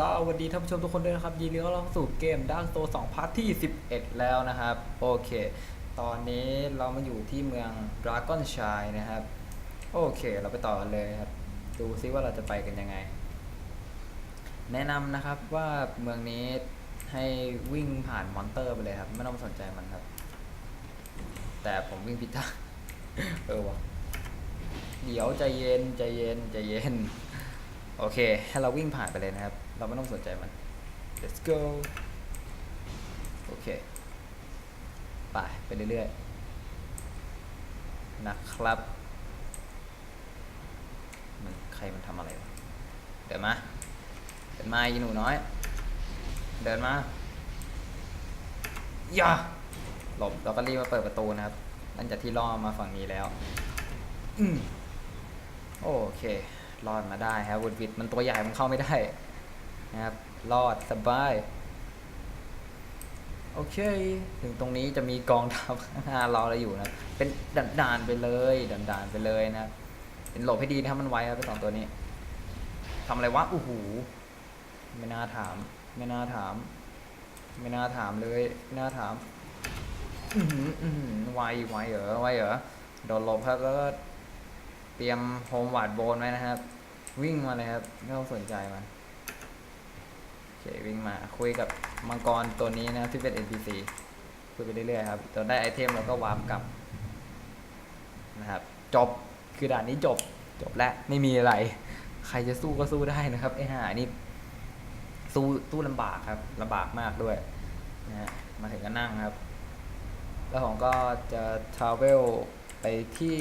สวัสดีท่านผู้ชมทุกคนด้วยนะครับยินดีต้อนรับเข้าสู่เกม Dark Souls 2พาร์ทที่ 11 แล้วนะครับ โอเค ตอนนี้เรามาอยู่ที่เมือง Dragon Shire นะครับ โอเค เราไปต่อกันเลยครับ ดูซิว่าเราจะไปกันยังไง แนะนำนะครับว่าเมืองนี้ให้วิ่งผ่านมอนเตอร์ไปเลยครับ ไม่ต้องสนใจมันครับ แต่ผมวิ่งผิดทางเออวะเดี๋ยวใจเย็นใจเย็นใจเย็นโอเค ให้เราวิ่งผ่านไปเลยนะครับ เราไม่ต้องสนใจมัน let's go โอเค ไปไปเรื่อยๆ นะครับ มันใครมันทำอะไรวะ เดินมา เดินมาอีหนูน้อย เดินมาอย่าหลบเราก็รีบมาเปิดประตูนะครับหลังจากที่ล่อมาฝั่งนี้แล้วอืมโอเค รอดมาได้ครับวุดวิดมันตัวใหญ่มันเข้าไม่ได้ นะครับรอดสบาย โอเค ถึงตรงนี้จะมีกองทัพข้างหน้ารอเราอยู่นะ เป็นด่านๆไปเลยด่านๆไปเลยนะครับเป็นหลบให้ดีนะครับมันไวครับไปสองตัวนี้ทำอะไรวะอู้หูไม่น่าถาม ไม่น่าถาม ไม่น่าถามเลยไม่น่าถามอือหืออือหือไวไวเหรอไวเหรอโดนหลบครับแล้วก็เตรียมโฮมวาดโบนไว้นะครับ วิ่งมาเลยครับไม่ต้องสนใจมัน ควิ่งมาคุยกับมังกรตัวนี้นะครับที่เป็น NPC คุยไปเรื่อยๆครับจนได้ไอเทมแล้วก็วาร์ปกลับนะครับ จบคือด่านนี้จบจบแล้วไม่มีอะไร ใครจะสู้ก็สู้ได้นะครับไอห่านี่สู้สู้ลำบากครับลำบากมากด้วยนะฮะมาถึงก็นั่งครับ แล้วผมก็จะทราเวลไปที่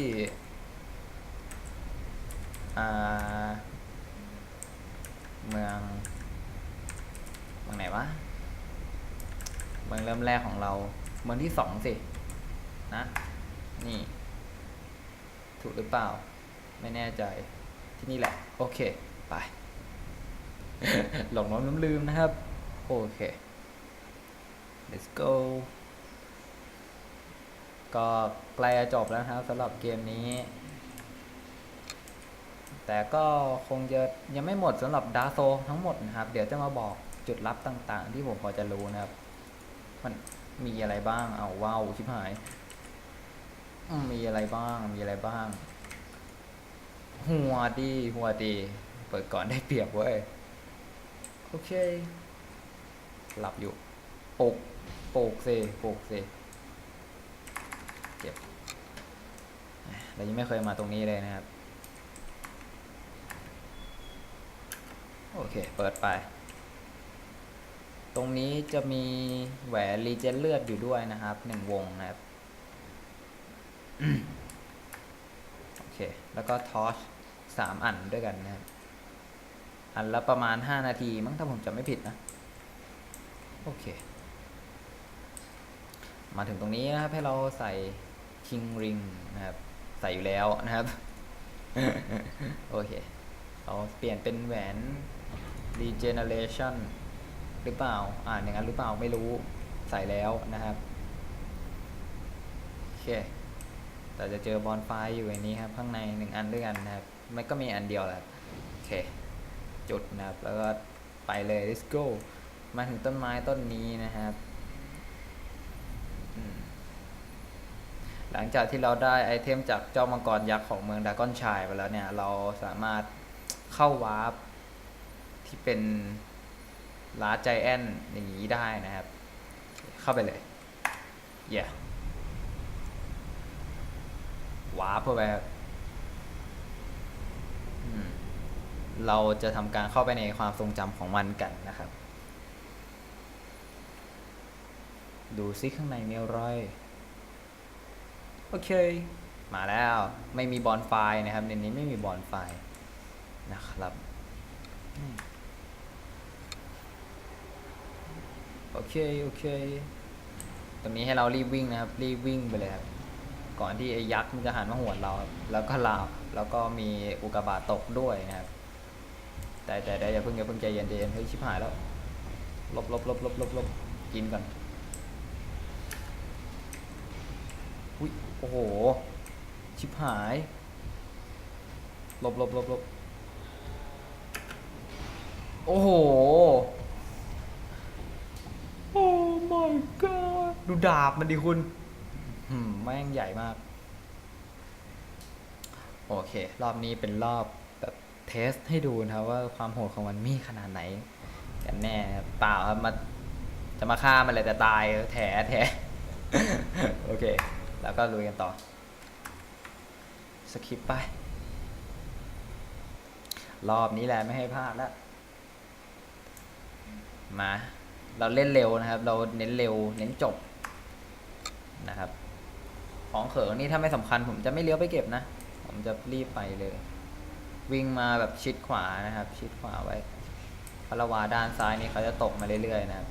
อ่าเมือง เมืองไหนวะเมืองเริ่มแรกของเรา เมืองที่สองสิ นะ นี่ ถูกหรือเปล่า ไม่แน่ใจ ที่นี่แหละ โอเค ไป หลงน้ำน้ำลืมนะครับ โอเค let's go ก็ใกล้จะจบแล้วครับสำหรับเกมนี้ แต่ก็คงจะยังไม่หมดสำหรับดาโซทั้งหมดนะครับ เดี๋ยวจะมาบอก จุดลับต่างๆ ที่ผมพอจะรู้นะครับ มันมีอะไรบ้าง เอาว้าวชิบหายมีอะไรบ้าง มีอะไรบ้าง หัวดีหัวดี เปิดก่อนได้เปรียบเว้ย โอเค หลับอยู่ปกปกสิปกสิเก็บเรายังไม่เคยมาตรงนี้เลยนะครับ โอเค เปิดไป ตรงนี้จะมีแหวนรีเจนเลือดอยู่ด้วยนะครับหนึ่งวงนะครับโอเค แล้วก็ทอชสามอันด้วยกันนะครับ อันละประมาณห้านาที มั้งถ้าผมจำไม่ผิดนะ โอเค มาถึงตรงนี้นะครับ ให้เราใส่คิงริงนะครับ ใส่อยู่แล้วนะครับ โอเค เราเปลี่ยนเป็นแหวน regeneration หรือเปล่า อ่านอย่างนั้นหรือเปล่าไม่รู้ใส่แล้วนะครับโอเคแต่จะเจอบอลไฟอยู่ในนี้ครับข้างในหนึ่งอันด้วยกันนะครับมันก็มีอันเดียวแหละโอเคจุดนะครับแล้วก็ไปเลย let's go มาถึงต้นไม้ต้นนี้นะครับหลังจากที่เราได้ไอเทมจากเจ้ามังกรยักษ์ของเมืองดากอนชายไปแล้วเนี่ย เราสามารถเข้าวาร์ปที่เป็น ลาใจแอนอย่างนี้ได้นะครับ เข้าไปเลยเย่วาร์ปเข้าไปครับอืมเราจะทำการเข้าไปในความทรงจำของมันกันนะครับ ดูซิข้างในมีอะไรโอเค มาแล้วไม่มีบอลไฟนะครับในนี้ไม่มีบอลไฟนะครับอืม โอเค โอเค ตรงนี้ให้เรารีบวิ่งนะครับ รีบวิ่งไปเลยครับ ก่อนที่ไอ้ยักษ์มันจะหันมาหวนเราครับ แล้วก็ลาว แล้วก็มีอุกกาบาตตกด้วยนะครับ แต่แต่แต่อย่าเพิ่งอย่าเพิ่งใจเย็นใจเย็นเฮ้ยชิบหายแล้ว ลบลบลบลบลบลบกินก่อน อุ้ย โอ้โห ชิบหาย ลบลบลบลบโอ้โห god ดูดาบมันดิคุณหืมแม่งใหญ่มาก โอเค รอบนี้เป็นรอบแบบเทสให้ดูนะครับ ว่าความโหดของมันมีขนาดไหนกันแน่เปล่าครับมาจะมาฆ่ามันเลยแต่ตายแถแถโอเค แล้วก็ลุยกันต่อ สคิปไป รอบนี้แหละไม่ให้พลาดแล้ว มา เราเล่นเร็วนะครับ เราเน้นเร็ว เน้นจบนะครับ ของเขิงนี่ถ้าไม่สำคัญผมจะไม่เลี้ยวไปเก็บนะ ผมจะรีบไปเลย วิ่งมาแบบชิดขวานะครับ ชิดขวาไว้พระวาด้านซ้ายนี่เขาจะตกมาเรื่อยๆนะครับ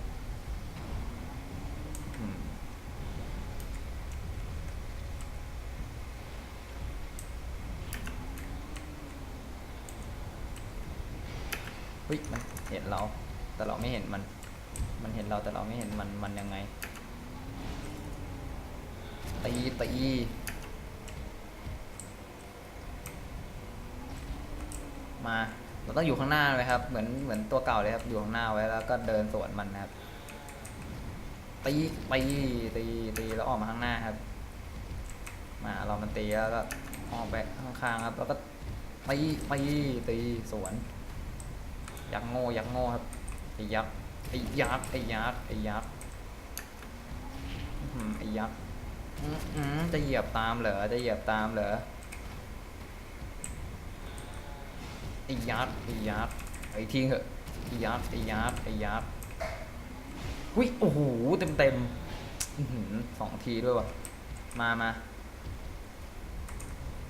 เฮ้ยมันเห็นเรา แต่เราไม่เห็นมัน มันเห็นเราแต่เราไม่เห็นมันมันยังไงตีตีมาเราต้องอยู่ข้างหน้าเลยครับ เหมือนเหมือนตัวเก่าเลยครับ อยู่ข้างหน้าไว้แล้วก็เดินสวนมันนะครับ ตีตีตีตีแล้วออกมาข้างหน้าครับ มาเรามันตีแล้วก็ออกไปข้างๆครับ แล้วก็ตีตีตีสวน ยักษ์โง่ยักษ์โง่ครับยักษ์ ไอ้ยักษ์ไอ้ยักษ์ไอ้ยักษ์อื้อหือไอ้ยักษ์อื้อหือจะเหยียบตามเหรอจะเหยียบตามเหรอไอ้ยักษ์ไอ้ยักษ์ไอ้ทิ้งเหอะไอ้ยักษ์ไอ้ยักษ์ไอ้ยักษ์หุ้ยโอ้โหเต็มเต็มๆอื้อหือสองทีด้วยว่ะมามา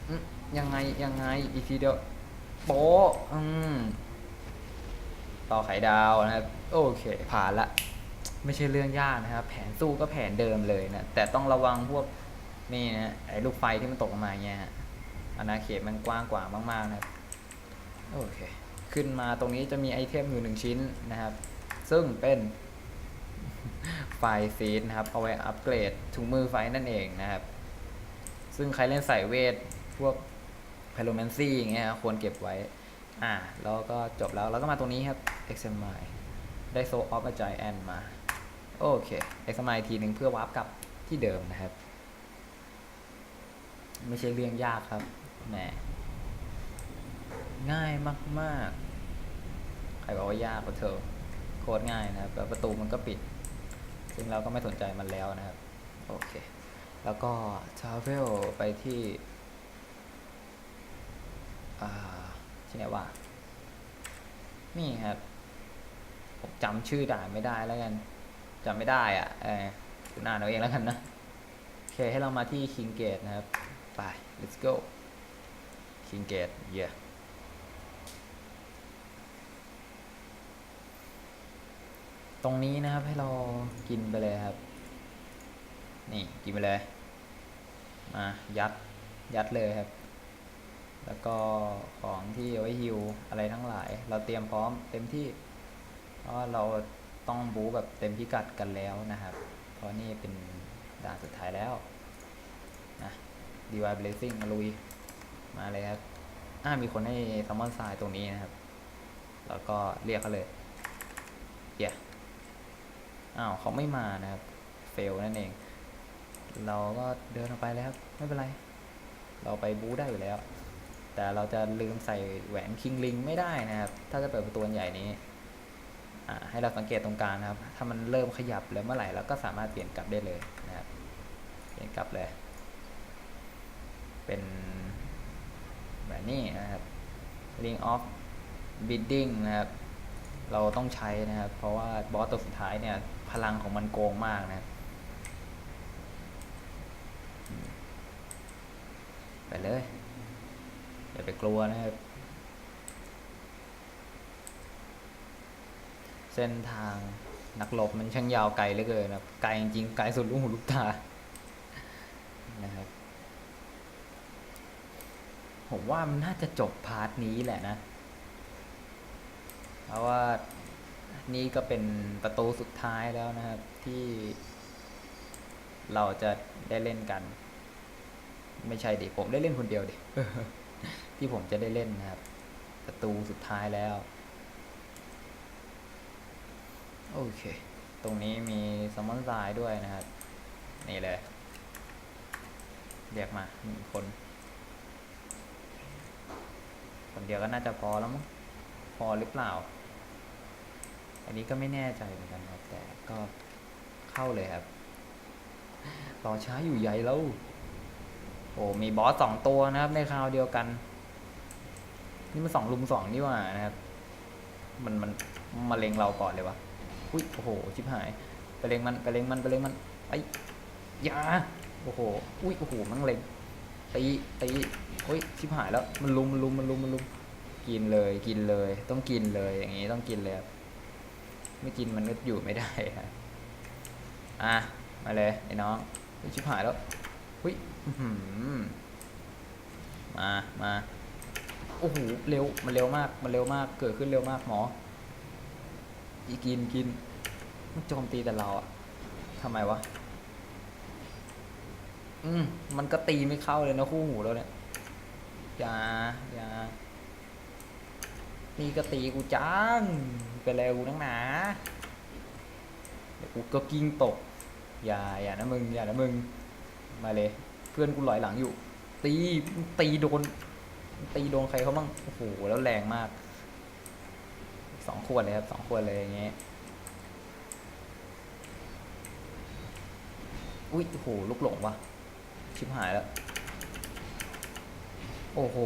อื้อยังไงยังไงอีกทีเดียวโป๊ะอืมต่อไข่ดาวนะครับ โอเค ผ่านละ ไม่ใช่เรื่องยากนะครับ แผนสู้ก็แผนเดิมเลยนะ แต่ต้องระวังพวกนี่นะไอ้ลูกไฟที่มันตกลงมาเงี้ยอาณาเขตมันกว้างกว่ามากๆนะครับโอเค ขึ้นมาตรงนี้จะมีไอเทมอยู่หนึ่งชิ้นนะครับ ซึ่งเป็นไฟซีดนะครับ เอาไว้อัปเกรดถุงมือไฟนั่นเองนะครับ ซึ่งใครเล่นสายเวทพวกพ y โ o แมนซี่อย่างเงี้ยควรเก็บไว้ อ่า แล้วก็จบแล้ว แล้วก็มาตรงนี้ครับ XMI ได้ Soul of a Giant มา โอเค XMI ทีหนึ่งเพื่อวาร์ปกลับที่เดิมนะครับ ไม่ใช่เรื่องยากครับแหมง่ายมากๆ ใครบอกว่ายากกว่าเธอโคตรง่ายนะครับ แล้วประตูมันก็ปิด ซึ่งเราก็ไม่สนใจมันแล้วนะครับ โอเค แล้วก็ travel ไปที่อ่าที่ไหนวะนี่ครับ ผมจำชื่อด่านไม่ได้แล้วกันจำไม่ได้อะเออดูหน้าเราเองแล้วกันนะ โอเค ให้เรามาที่ King Gate นะครับ ไป let's go King Gate yeah ตรงนี้นะครับให้เรากินไปเลยครับ นี่กินไปเลย มายัดยัดเลยครับ แล้วก็ของที่เอาไว้ฮิวอะไรทั้งหลาย เราเตรียมพร้อมเต็มที่ เพราะเราต้องบู๊แบบเต็มพิกัดกันแล้วนะครับ เพราะนี่เป็นด่านสุดท้ายแล้วนะดีวายเบลซิ่งมาลุย มาเลยครับ อ่ามีคนให้ซัมมอนทรายตรงนี้นะครับ แล้วก็เรียกเขาเลยเดี๋ยอ้าวเขาไม่มานะครับ เฟลนั่นเอง เราก็เดินออกไปแล้วไม่เป็นไร เราไปบู๊ได้อยู่แล้ว แต่เราจะลืมใส่แหวนคิงลิงไม่ได้นะครับ ถ้าจะเปิดประตูใหญ่นี้ ให้เราสังเกตตรงกลางนะครับ ถ้ามันเริ่มขยับแล้วเมื่อไหร่เราก็สามารถเปลี่ยนกลับได้เลยนะครับ เปลี่ยนกลับเลย เป็นแบบนี้นะครับ ring of bidding นะครับ เราต้องใช้นะครับ เพราะว่าบอสตัวสุดท้ายเนี่ย พลังของมันโกงมากนะครับไปเลย อย่าไปกลัวนะครับ เส้นทางนักรบมันช่างยาวไกลเหลือเกินนะครับไกลจริงไกลสุดลูกหูลูกตานะครับ ผมว่ามันน่าจะจบพาร์ทนี้แหละนะ เพราะว่านี่ก็เป็นประตูสุดท้ายแล้วนะครับ ที่เราจะได้เล่นกัน ไม่ใช่ดิผมได้เล่นคนเดียวดิที่ผมจะได้เล่นนะครับ ประตูสุดท้ายแล้ว โอเค ตรงนี้มีซัมมอนไซด์ด้วยนะครับ นี่เลย เรียกมาหนึ่งคน คนเดียวก็น่าจะพอแล้วมั้ง พอหรือเปล่า อันนี้ก็ไม่แน่ใจเหมือนกันครับ แต่ก็เข้าเลยครับรอช้าอยู่ใหญ่แล้ว โอ้ มีบอสสองตัวนะครับ ในคราวเดียวกัน นี่มันสองลุมสองนี่ว่านะครับ มันมันมาเล็งเราก่อนเลยวะ อุ้ยโอ้โหชิบหายไปเล็งมันไปเล็งมันไปเล็งมันไอ้ยาโอ้โหอุ้ยโอ้โหมันเล็งตีตีโอ้ยชิบหายแล้วมันลุมมันลุมมันลุมมันลุมกินเลยกินเลย ต้องกินเลยอย่างงี้ต้องกินเลยครับไม่กินมันก็อยู่ไม่ได้ครับอะมาเลยไอ้น้องชิบหายแล้วอุ้ยมามาโอ้โหเร็วมันเร็วมากมันเร็วมากเกิดขึ้นเร็วมากหมอ อีกินกินมันโจมตีแต่เราอะทำไมวะ อืม มันก็ตีไม่เข้าเลยนะคู่หูเราเนี่ยอย่าอย่านี่ก็ตีกูจังไปแล้วกูนั่งหนาเดี๋ยวกูก็กิ้งตก อย่าอย่านะมึงอย่านะมึง มาเลย เพื่อนกูลอยหลังอยู่ ตีตีโดน ตีโดนใครเขาบ้างโอ้โหแล้วแรงมาก สองขวดเลยครับสองขวดเลยอย่างเงี้ยอุ้ยโหลูกหลงวะชิบหายแล้ว โอ้โห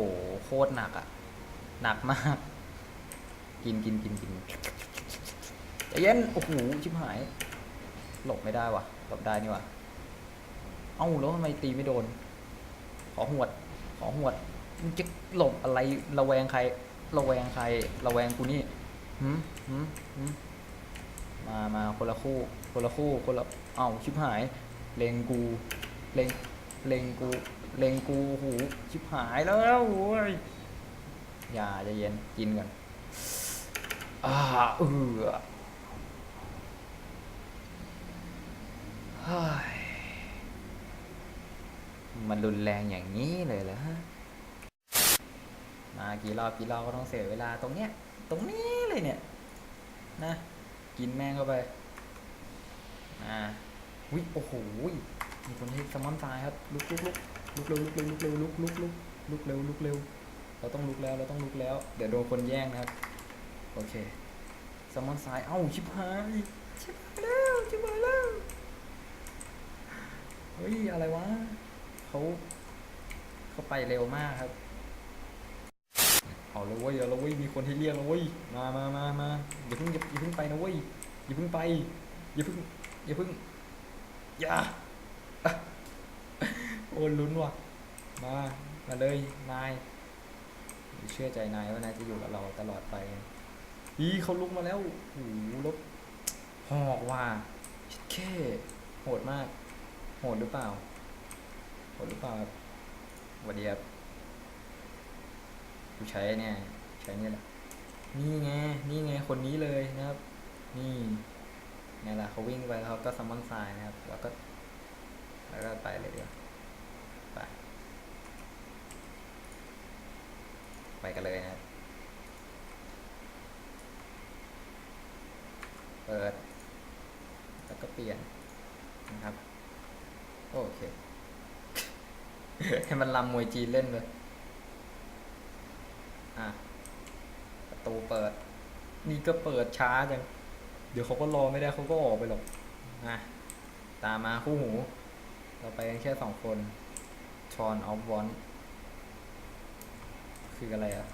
โคตรหนักอะหนักมาก กินกินกินกินใจเย็น โอ้โห ชิบหาย หลบไม่ได้วะหลบได้นี่วะเอ้าแล้วทำไมตีไม่โดน ขอหวด ขอหวดมึงจะหลบอะไร ระแวงใคร ระแวงใคร ระแวงกูนี่ หืมหืมหืมมามาคนละคู่ คนละคู่คนละเอ้าชิบหาย เลงกู เลงเลงกู เลงกูโอ้โหูชิบหายแล้วโว้ยอย่าใจเย็นกินก่อนอ่าเออเฮ้ยมันรุนแรงอย่างนี้เลยเหรอฮะ มากี่รอบกี่รอบก็ต้องเสียเวลาตรงเนี้ย ตรงนี้เลยเนี่ยนะกินแม่งเข้าไปอ่าวิโอ้โหมีคนที่สมอนตายครับลุกลุกลุกลุกเร็วลุกเร็วลุกเร็วลุกลุกลุกลุกเร็วลุกเร็วเราต้องลุกแล้วเราต้องลุกแล้ว เดี๋ยวโดนคนแย่งนะครับ โอเคสมอนซ้ายเอ้าชิบหายชิบหายแล้วชิบหายแล้วเฮ้ยอะไรวะเขาเขาไปเร็วมากครับ เอาเลยเว้ยเอาเลยเว้ยมีคนให้เรียกแล้วเว้ยมามามามาอย่าเพิ่งอย่าเพิ่งไปนะเว้ยอย่าเพิ่งไปอย่าเพิ่งอย่าเพิ่งอย่าโอ้ลุ้นว่ะมามาเลยนายเชื่อใจนายว่านายจะอยู่กับเราตลอดไปอีเขาลุกมาแล้วโอ้โหลบหอกว่าชิดแค่โหดมาก โหดหรือเปล่า โหดหรือเปล่าครับสวัสดีครับ กูใช้เนี่ย ใช้เนี่ยแหละนี่ไง นี่ไง คนนี้เลยนะครับ นี่ไงล่ะเขาวิ่งไปแล้วเขาก็ซัมมอนไซน์นะครับ แล้วก็ แล้วก็ไปเลยเดียวไป ไปกันเลยนะครับ เปิด แล้วก็เปลี่ยนนะครับ โอเค ให้มันลำมวยจีนเล่นเลย อะประตูเปิด นี่ก็เปิดช้าจัง เดี๋ยวเขาก็รอไม่ได้เขาก็ออกไปหรอกอะตามมาคู่หู เราไปกันแค่สองคนชอนออฟวอนคืออะไรอะ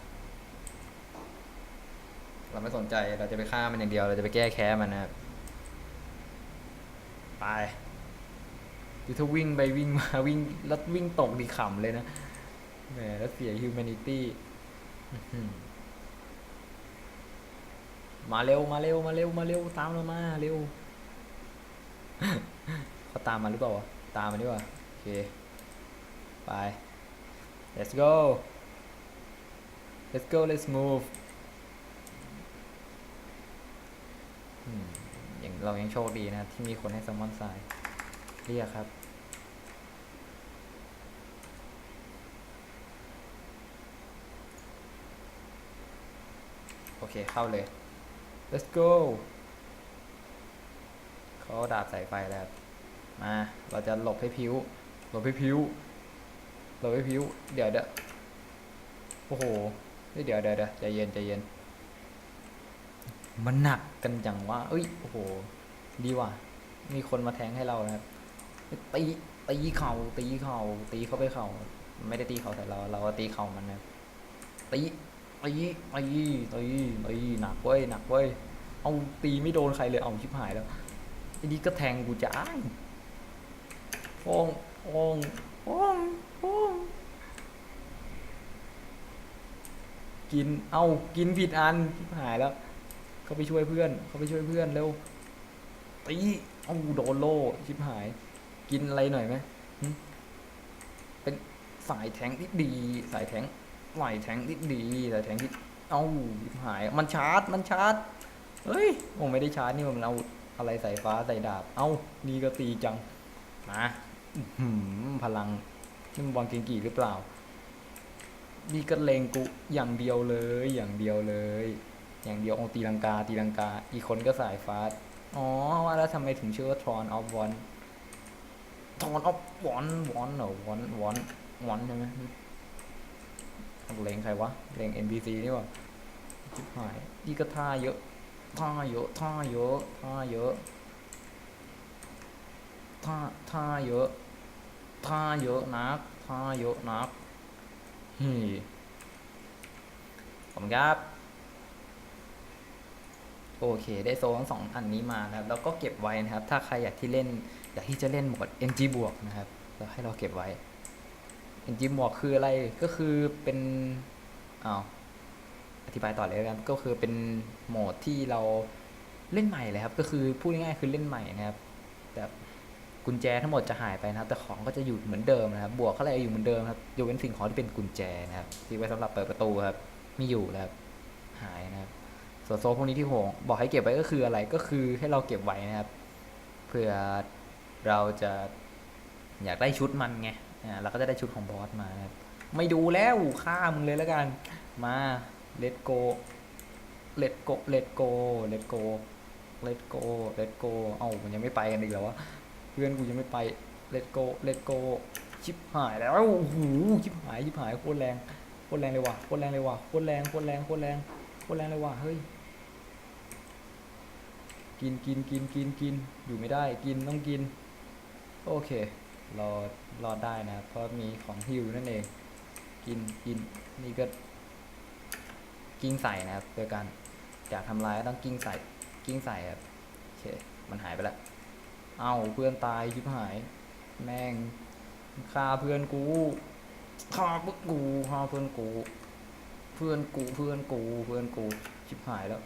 เราไม่สนใจเราจะไปฆ่ามันอย่างเดียว เราจะไปแก้แค้นมันนะครับไปดูถ้าวิ่งไปวิ่งมาวิ่งแล้ววิ่งตกดีขำเลยนะแหมแล้วเสีย humanity อื้ มาเร็วมาเร็วมาเร็วมาเร็วตามเรามาเร็วเขาตามมาหรือเปล่าวะตามมาดีกว่าโอเคไป let's go let's go let's move อย่างเรายังโชคดีนะที่มีคนให้ซัมมอนไซน์เรียกครับ เคเข้าเลย let's go เขาดาบใส่ไฟแล้วมา เราจะหลบให้พิ้ว หลบให้พิ้ว หลบให้พิ้ว เดี๋ยวเดี๋ยวโอ้โหเฮ้ยเดี๋ยวเดี๋ยวเดี๋ยวใจเย็นใจเย็น มันหนักกันจังว่า เอ้ย โอ้โห ดีว่ะ มีคนมาแทงให้เรานะครับ ตี ตีเข่า ตีเข่า ตีเข้าไปเข่า ไม่ได้ตีเข่าแต่เรา เราก็ตีเข่ามันนะครับตี ตีตีตีตีหนักเว้ยหนักเว้ยเอาตีไม่โดนใครเลยเอาชิบหายแล้วอันนี้ก็แทงกูจ้ายโป้งโป้งโป้งโป้งกินเอากินผิดอันชิบหายแล้ว เขาไปช่วยเพื่อน เขาไปช่วยเพื่อนเร็วตีเอาโดนโล่ชิบหาย กินอะไรหน่อยไหมเป็นสายแทงที่ดีสายแทง ไหวแทงที่ดีสายแทงที่เอ้าหาย มันชาร์จ มันชาร์จ เฮ้ยโอ้ไม่ได้ชาร์จนี่มันเอาอะไรใส่ฟ้าใส่ดาบ เอ้านี่ก็ตีจัง มาหือพลังนี่มันบอลเกงกี่หรือเปล่านี่ก็เลงกูอย่างเดียวเลย อย่างเดียวเลย อย่างเดียวเอาตีลังกา ตีลังกา อีกคนก็สายฟ้า อ๋อ ว่าแล้วทำไมถึงชื่อว่าทรอนออฟวอนทรอนออฟวอนวอนเหรอวอนวอนวอนใช่ไหม เลงใครวะเลง NPC นี่ว่าชิบหายนี่ก็ท่าเยอะ ท่าเยอะท่าเยอะท่าเยอะท่าท่าเยอะท่าเยอะนักท่าเยอะนักเฮ้ผมครับโอเค ได้โซทั้งสองอันนี้มานะครับ แล้วก็เก็บไว้นะครับ ถ้าใครอยากที่เล่น อยากที่จะเล่นโหมด NG บวกนะครับเราให้เราเก็บไว้ NG บวกคืออะไรก็คือเป็นอ้าวอธิบายต่อเลยแล้วกันก็คือเป็นโหมดที่เราเล่นใหม่เลยครับ ก็คือพูดง่ายๆคือเล่นใหม่นะครับแบบกุญแจทั้งหมดจะหายไปนะครับ แต่ของก็จะอยู่เหมือนเดิมนะครับ บวกเขาอะไรอยู่เหมือนเดิมครับยกเว้นสิ่งของที่เป็นกุญแจนะครับที่ไว้สำหรับเปิดประตูครับไม่อยู่แล้วครับหายนะครับส่วนโซ่พวกนี้ที่ผมบอกให้เก็บไว้ก็คืออะไรก็คือให้เราเก็บไว้นะครับเพื่อเราจะอยากได้ชุดมันไง เราก็จะได้ชุดของบอสมานะครับไม่ดูแล้วฆ่ามึงเลยแล้วกัน มาเลตโกเลตโกเลตโกเลตโกเลตโกเลตโกเอ้ามันยังไม่ไปกันอีกแล้ววะเพื่อนกูยังไม่ไปเลตโกเลตโกชิบหายแล้วโอ้โหชิบหายชิบหายโคตรแรงโคตรแรงเลยว่ะโคตรแรงเลยว่ะโคตรแรงโคตรแรงโคตรแรงโคตรแรงเลยว่ะเฮ้ยกินกินกินกินกินอยู่ไม่ได้กินต้องกิน โอเค รอรอดได้นะครับ เพราะมีของฮิวนั่นเอง กินกินนี่ก็กิ้งใส่นะครับ โดยการอยากทำลายก็ต้องกิ้งใส่กิ้งใส่ครับโอเคมันหายไปแล้วเอาเพื่อนตายชิบหาย แม่งฆ่าเพื่อนกูฆ่าเพื่อนกูฆ่าเพื่อนกู เพื่อนกูเพื่อนกูเพื่อนกูชิบหายแล้ว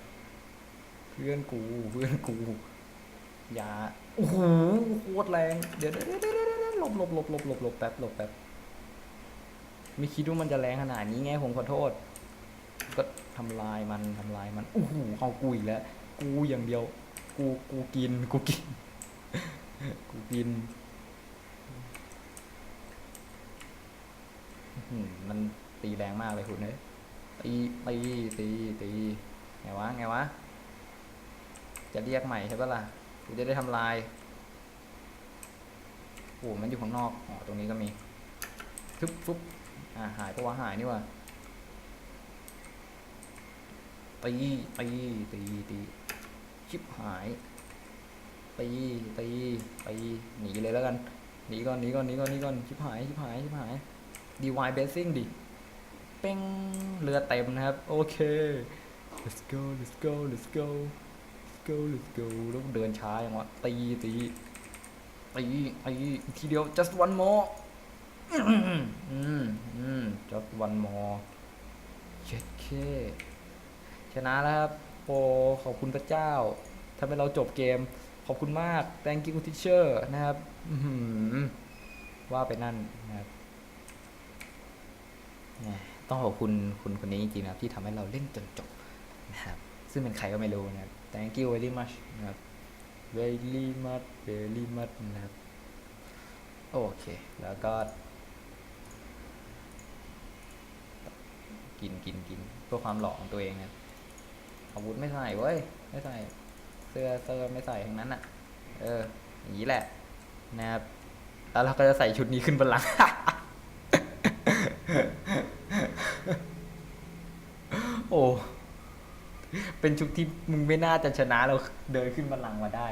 เพื่อนกูเพื่อนกูอย่าโอ้โหโคตรแรง เดี๋ยวเดี๋ยว ลบหลบหลบหลบหลบหลบแป๊บหลบแป๊บไม่คิดว่ามันจะแรงขนาดนี้ไงผมขอโทษ ก็ทำลายมันทำลายมันโอ้โหเอากูอีกแล้ว กูอย่างเดียว กูกูกินกูกิน กูกินมันตีแรงมากเลยคุณเอ้ยตีตีตีตีไงวะไงวะจะเรียกใหม่ใช่ปะล่ะกูจะได้ทำลาย โอ้โหมันอยู่ข้างนอกอ๋อตรงนี้ก็มีทึบฟุบอ่าหายปะวะหายนี่วะตีตีตีตีชิบหายตีตีตีหนีเลยแล้วกันหนีก่อนหนีก่อนหนีก่อนหนีก่อนชิบหายชิบหายชิบหายดีวายเบสซิ่งดิเป้งเรือเต็มนะครับ โอเค let's go let's go let's go let's go let's go แล้วเดินช้าอย่างวะตีตี ตีตีทีเดียว just one more อืมอืม just one more เช็ดเคชนะแล้วครับโอขอบคุณพระเจ้าทำให้เราจบเกม ขอบคุณมาก thank you teacher นะครับว่าไปนั่นนะครับต้องขอบคุณคุณคนนี้จริงๆนะครับที่ทำให้เราเล่นจนจบนะครับซึ่งเป็นใครก็ไม่รู้นะครับ thank you very much นะครับ very much very much นะครับ โอเค แล้วก็ กินกินกินเพื่อความหล่อของตัวเองนะอาวุธไม่ใส่เว้ย ไม่ใส่ เสื้อเสื้อไม่ใส่ทั้งนั้นอะ่ะ เออ อย่างนี้แหละ นะครับ แล้วเราก็จะใส่ชุดนี้ขึ้นบนหลัง โอ้ เป็นชุดที่มึงไม่น่าจะชนะเราเดินขึ้นบนลังก์มาได้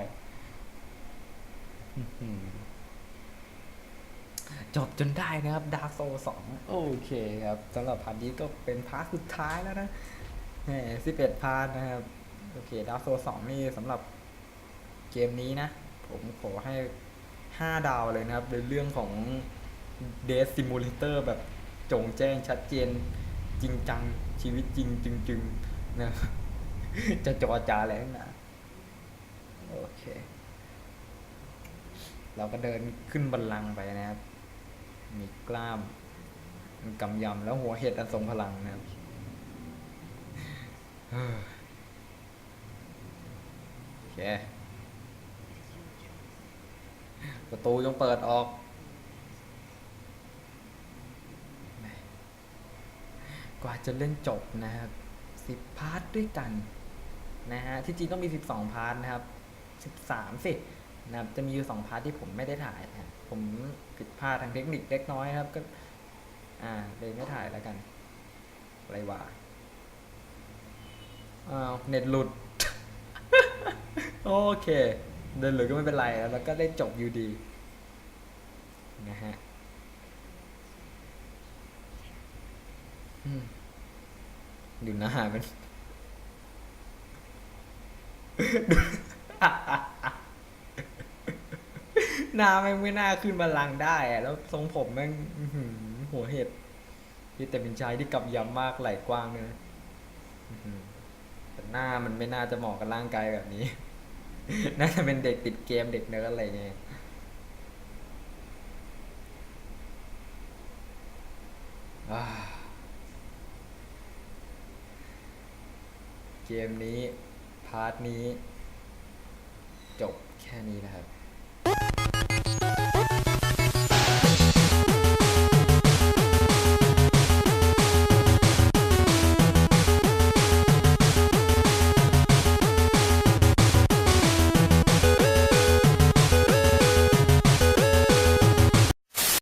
จบจนได้นะครับดาร์โซสองโอเคครับสำหรับพาร์ทนี้ก็เป็นพาร์ทสุดท้ายแล้วนะแหมสิบเอ็ดพาร์ทนะครับ โอเคดาร์โซสองนี่สำหรับเกมนี้นะ ผมขอให้ห้าดาวเลยนะครับ ในเรื่องของ d e a t Simulator แบบจงแจ้งชัดเจน จริงจังชีวิตจริงจึงๆนะ จะจอจาแล้วนะโอเค เราก็เดินขึ้นบันลังไปนะครับ มีกล้ามกำยำแล้วหัวเห็ดอันทรงพลังนะครับโอเคประตูจงเปิดออกกว่าจะเล่นจบนะครับสิบพาร์ทด้วยกัน นะฮะที่จริงต้องมีสิบสองพาร์ทนะครับสิบสามสินะครับจะมีอยู่สองพาร์ทที่ผมไม่ได้ถ่ายนะผมผิดพลาดทางเทคนิคเล็กน้อยครับก็อ่าเลยไม่ถ่ายแล้วกันอะไรวะอ้าวเน็ตหลุด โอเค เดินหลุดก็ไม่เป็นไรแล้วก็ได้จบอยู่ดีนะฮะอืมดูหน้ามัน หน้าแม่งไม่น่าขึ้นบัลลังก์ได้อะแล้วทรงผมแม่งอื้อหือหัวเห็ดพี่แต่เป็นชายที่กำยำมากไหล่กว้างเลยนะอื้อหือแต่หน้ามันไม่น่าจะเหมาะกับร่างกายแบบนี้ น่าจะเป็นเด็กติดเกมเด็กเนิร์ดอะไรเงี้ย อ่าเกมนี้ พาร์ทนี้ จบแค่นี้นะครับ